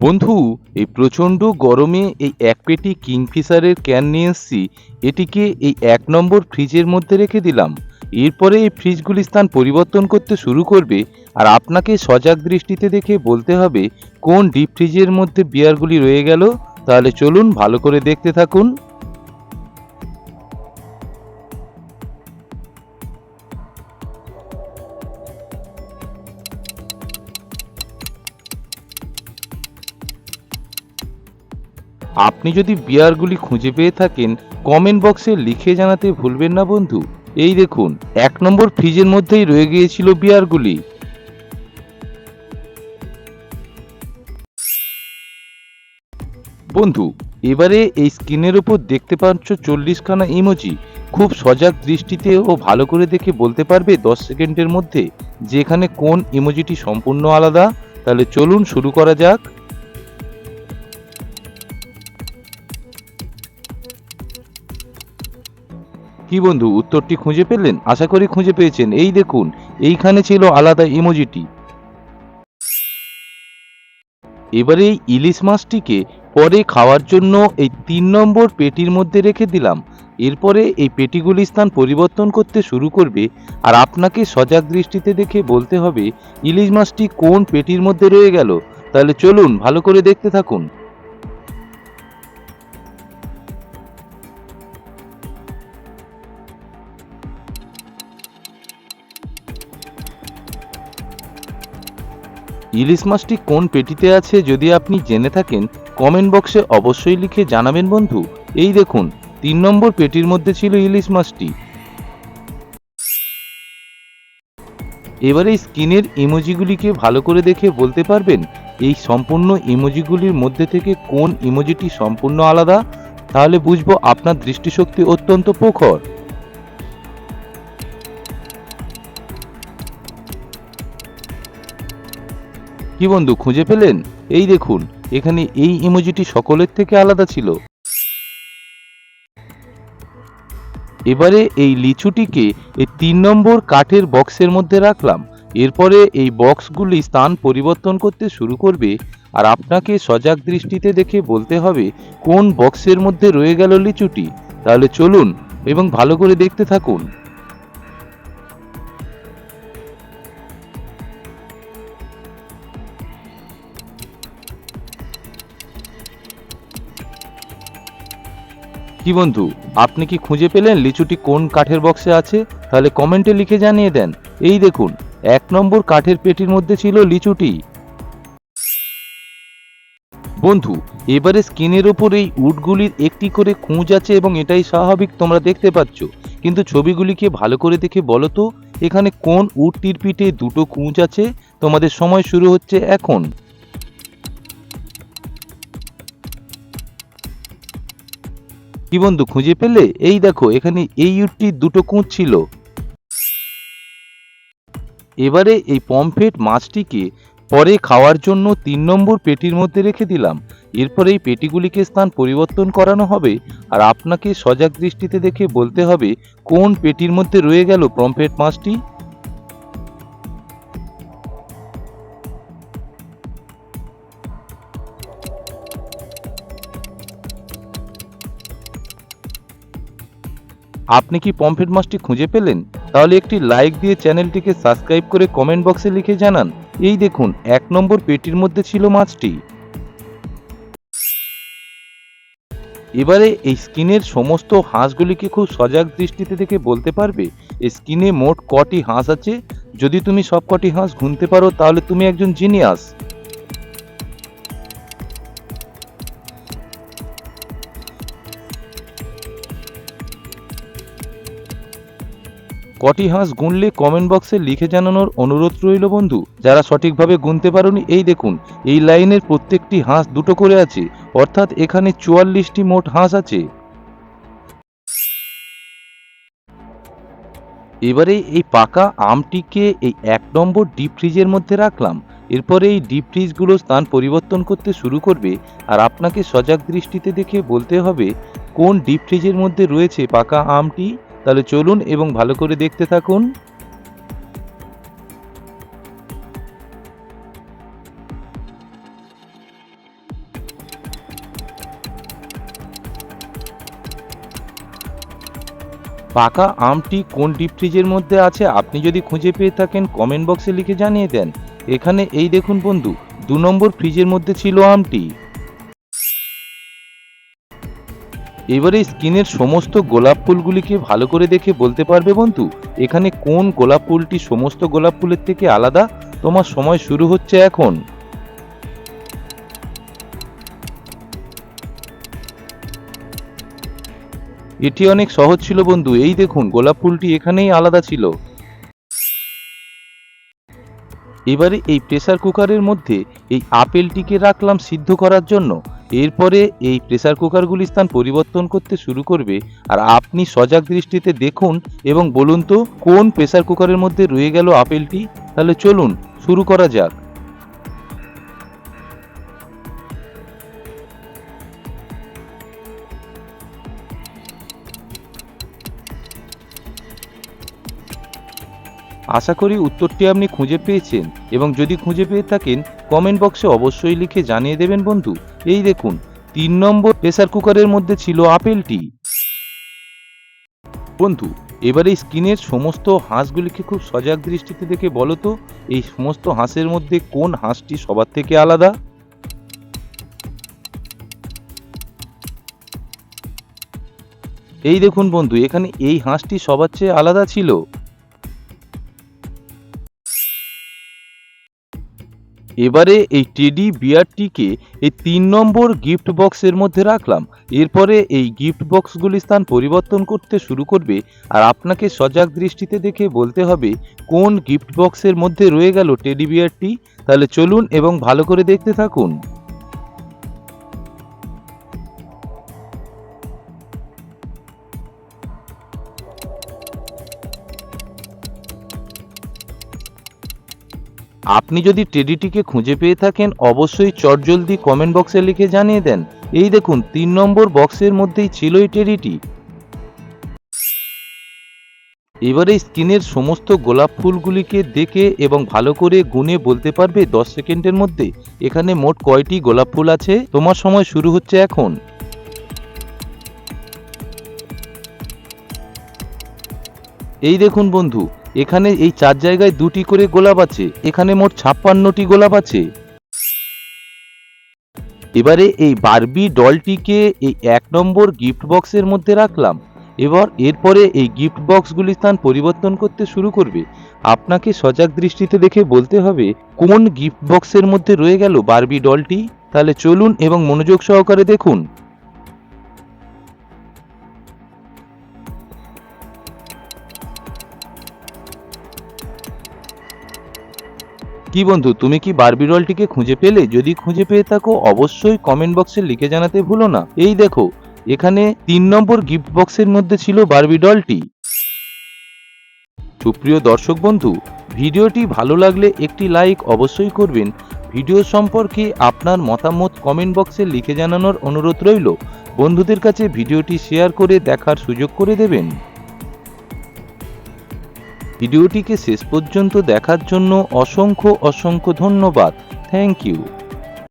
বন্ধু, এই প্রচণ্ড গরমে এই এক পেটি কিংফিশারের ক্যান নিয়ে এসছি। এটিকে এই এক নম্বর ফ্রিজের মধ্যে রেখে দিলাম। এরপরে এই ফ্রিজগুলি স্থান পরিবর্তন করতে শুরু করবে আর আপনাকে সজাগ দৃষ্টিতে দেখে বলতে হবে, কোন ডিপ ফ্রিজের মধ্যে বিয়ারগুলি রয়ে গেল। তাহলে চলুন ভালো করে দেখতে থাকুন। আপনি যদি বিয়ারগুলি খুঁজে পেয়ে থাকেন কমেন্ট বক্সে লিখে জানাতে ভুলবেন না বন্ধু। এই দেখুন, এক নম্বর ফ্রিজের মধ্যেই রয়ে গিয়েছিল বিয়ারগুলি। বন্ধু, এবারে এই স্ক্রিনের উপর দেখতে পাচ্ছ চল্লিশখানা ইমোজি খুব সজাগ দৃষ্টিতে ও ভালো করে দেখে বলতে পারবে দশ সেকেন্ডের মধ্যে যেখানে কোন ইমোজিটি সম্পূর্ণ আলাদা। তাহলে চলুন শুরু করা যাক। কি বন্ধু, উত্তরটি খুঁজে পেলেন? আশা করি খুঁজে পেয়েছেন। এই দেখুন, এইখানে ছিল আলাদা ইমোজিটি। এবারে এই ইলিশ মাছটিকে পরে খাওয়ার জন্য এই তিন নম্বর পেটির মধ্যে রেখে দিলাম। এরপরে এই পেটিগুলি স্থান পরিবর্তন করতে শুরু করবে আর আপনাকে সজাগ দৃষ্টিতে দেখে বলতে হবে, ইলিশ মাছটি কোন পেটির মধ্যে রয়ে গেল। তাহলে চলুন, ভালো করে দেখতে থাকুন। ইলিশ মাছটি কোন পেটিতে আছে যদি আপনি জেনে থাকেন, কমেন্ট বক্সে অবশ্যই লিখে জানাবেন বন্ধু। এই দেখুন, তিন নম্বর পেটির মধ্যে ছিল ইলিশ মাছটি। এবারে স্ক্রিনের ইমোজিগুলিকে ভালো করে দেখে বলতে পারবেন, এই সম্পূর্ণ ইমোজিগুলির মধ্যে থেকে কোন ইমোজিটি সম্পূর্ণ আলাদা? তাহলে বুঝব আপনার দৃষ্টিশক্তি অত্যন্ত প্রখর। কি বন্ধু, খুঁজে পেলেন? এই দেখুন, এখানে এই ইমোজিটি সকলের থেকে আলাদা ছিল। এবারে এই লিচুটিকে এই তিন নম্বর কাঠের বক্সের মধ্যে রাখলাম। এরপরে এই বক্সগুলি স্থান পরিবর্তন করতে শুরু করবে আর আপনাকে সজাগ দৃষ্টিতে দেখে বলতে হবে কোন বক্সের মধ্যে রয়ে গেল লিচুটি। তাহলে চলুন এবং ভালো করে দেখতে থাকুন। কি বন্ধু, আপনি কি খুঁজে পেলেন লিচুটি কোন কাঠের বক্সে আছে? তাহলে কমেন্টে লিখে জানিয়ে দেন। এই দেখুন, এক নম্বর কাঠের পেটির মধ্যে ছিল লিচুটি। বন্ধু, এবারে স্ক্রিনের ওপর এই উটগুলির একটি করে খুঁজ আছে এবং এটাই স্বাভাবিক, তোমরা দেখতে পাচ্ছ। কিন্তু ছবিগুলিকে ভালো করে দেখে বলো তো? এখানে কোন উটটির পিঠে দুটো খুঁজ আছে? তোমাদের সময় শুরু হচ্ছে এখন। কি বন্ধু খুঁজে পেলে এই দেখো, এখানে এই ইউটির দুটো কুঁচ ছিল। এবারে এই পমফ্রেট মাছটিকে পরে খাওয়ার জন্য তিন নম্বর পেটির মধ্যে রেখে দিলাম। এরপর এই পেটিগুলিকে স্থান পরিবর্তন করানো হবে আর আপনাকে সজাগ দৃষ্টিতে দেখে বলতে হবে কোন পেটির মধ্যে রয়ে গেল পমফ্রেট মাছটি। আপনি কি পমফ্রেট মাছটি খুঁজে পেলেন? তাহলে একটি লাইক দিয়ে চ্যানেলটিকে সাবস্ক্রাইব করে কমেন্ট বক্সে লিখে জানান। এই দেখুন, এক নম্বর পেটির মধ্যে ছিল মাছটি। এবারে এই স্কিনের সমস্ত হাঁসগুলিকে খুব সজাগ দৃষ্টিতে দেখে বলতে পারবে এই স্কিনে মোট কটি হাঁস আছে? যদি তুমি সব কটি হাঁস গুনতে পারো, তাহলে তুমি একজন জিনিয়াস কটি হাঁস গুনলে কমেন্ট বক্সে লিখে জানানোর অনুরোধ রইল বন্ধু। যারা সঠিকভাবে গুনতে পারোনি, এই দেখুন, এই লাইনের প্রত্যেকটি হাঁস দুটো করে আছে, অর্থাৎ এখানে চুয়াল্লিশটি মোট হাঁস আছে। এবারে এই পাকা আমটিকে এই এক নম্বর ডিপ ফ্রিজের মধ্যে রাখলাম। এরপরে এই ডিপ ফ্রিজগুলো স্থান পরিবর্তন করতে শুরু করবে, আর আপনাকে সজাগ দৃষ্টিতে দেখে বলতে হবে, কোন ডিপ ফ্রিজের মধ্যে রয়েছে পাকা আমটি? তাহলে চলুন এবং ভালো করে দেখতে থাকুন। পাকা আমটি কোন ডিপ ফ্রিজের মধ্যে আছে আপনি যদি খুঁজে পেয়ে থাকেন কমেন্ট বক্সে লিখে জানিয়ে দেন। এখানে এই দেখুন বন্ধু, দু নম্বর ফ্রিজের মধ্যে ছিল আমটি। এবারে স্কিনের সমস্ত গোলাপ ফুলগুলিকে ভালো করে দেখে বলতে পারবে বন্ধু, এখানে কোন গোলাপ ফুলটি সমস্ত গোলাপ ফুলের থেকে আলাদা? তোমার সময় শুরু হচ্ছে এখন। এটি অনেক সহজ ছিল বন্ধু, এই দেখুন, গোলাপ ফুলটি এখানেই আলাদা ছিল। এবারে এই প্রেসার কুকারের মধ্যে এই আপেলটিকে রাখলাম সিদ্ধ করার জন্য। এরপরে এই প্রেসার কুকারগুলি স্থান পরিবর্তন করতে শুরু করবে। আর আপনি সজাগ দৃষ্টিতে দেখুন এবং বলুন তো, কোন প্রেসার কুকারের মধ্যে রয়ে গেল আপেলটি? তাহলে চলুন, শুরু করা যাক। আশা করি উত্তরটি আপনি খুঁজে পেয়েছেন এবং যদি খুঁজে পেয়ে থাকেন কমেন্ট বক্সে অবশ্যই লিখে জানিয়ে দেবেন বন্ধু। এই দেখুন, তিন নম্বর প্রেসার কুকারের মধ্যে ছিল আপেলটি। বন্ধু, এবার এই স্ক্রিনের সমস্ত হাঁসগুলিকে খুব সজাগ দৃষ্টিতে দেখে বলো তো, এই সমস্ত হাঁসের মধ্যে কোন হাঁসটি সবার থেকে আলাদা? এই দেখুন বন্ধু, এখানে এই হাঁসটি সবার চেয়ে আলাদা ছিল। এবারে এই টেডি বিয়ারটিকে এই তিন নম্বর গিফট বক্সের মধ্যে রাখলাম। এরপরে এই গিফট বক্সগুলি স্থান পরিবর্তন করতে শুরু করবে আর আপনাকে সজাগ দৃষ্টিতে দেখে বলতে হবে কোন গিফট বক্সের মধ্যে রয়ে গেল টেডি বিয়ারটি। তাহলে চলুন এবং ভালো করে দেখতে থাকুন। আপনি যদি টেডিটিকে খুঁজে পেয়ে থাকেন, অবশ্যই চটজলদি কমেন্ট বক্সে লিখে জানিয়ে দেন। এই দেখুন, তিন নম্বর বক্সের মধ্যেই ছিল এই টেডিটি। এবারে স্কিনের সমস্ত গোলাপ ফুলগুলিকে দেখে এবং ভালো করে গুনে বলতে পারবে দশ সেকেন্ডের মধ্যে, এখানে মোট কয়টি গোলাপ ফুল আছে? তোমার সময় শুরু হচ্ছে এখন। এই দেখুন বন্ধু এখানে এই চার জায়গায় দুটি করে গোলাপ আছে, এখানে মোট ছাপ্পান্নটি গোলাপ আছে। এবারে এই বারবি ডলটিকে এই এক নম্বর গিফট বক্সের মধ্যে রাখলাম। এবার এরপরে এই গিফট বক্সগুলি স্থান পরিবর্তন করতে শুরু করবে। আপনাকে সজাগ দৃষ্টিতে দেখে বলতে হবে, কোন গিফট বক্সের মধ্যে রয়ে গেল বারবি ডলটি? তাহলে চলুন এবং মনোযোগ সহকারে দেখুন। কি বন্ধু, তুমি কি বারবি ডলটিকে খুঁজে পেলে? যদি খুঁজে পেয়ে থাকো, অবশ্যই কমেন্ট বক্সে লিখে জানাতে ভুলো না। এই দেখো, এখানে তিন নম্বর গিফট বক্সের মধ্যে ছিল বারবি ডলটি সুপ্রিয় দর্শক বন্ধু, ভিডিওটি ভালো লাগলে একটি লাইক অবশ্যই করবেন। ভিডিও সম্পর্কে আপনার মতামত কমেন্ট বক্সে লিখে জানানোর অনুরোধ রইল। বন্ধুদের কাছে ভিডিওটি শেয়ার করে দেখার সুযোগ করে দেবেন। ভিডিওটিকে শেষ পর্যন্ত দেখার জন্য অসংখ্য অসংখ্য ধন্যবাদ। Thank you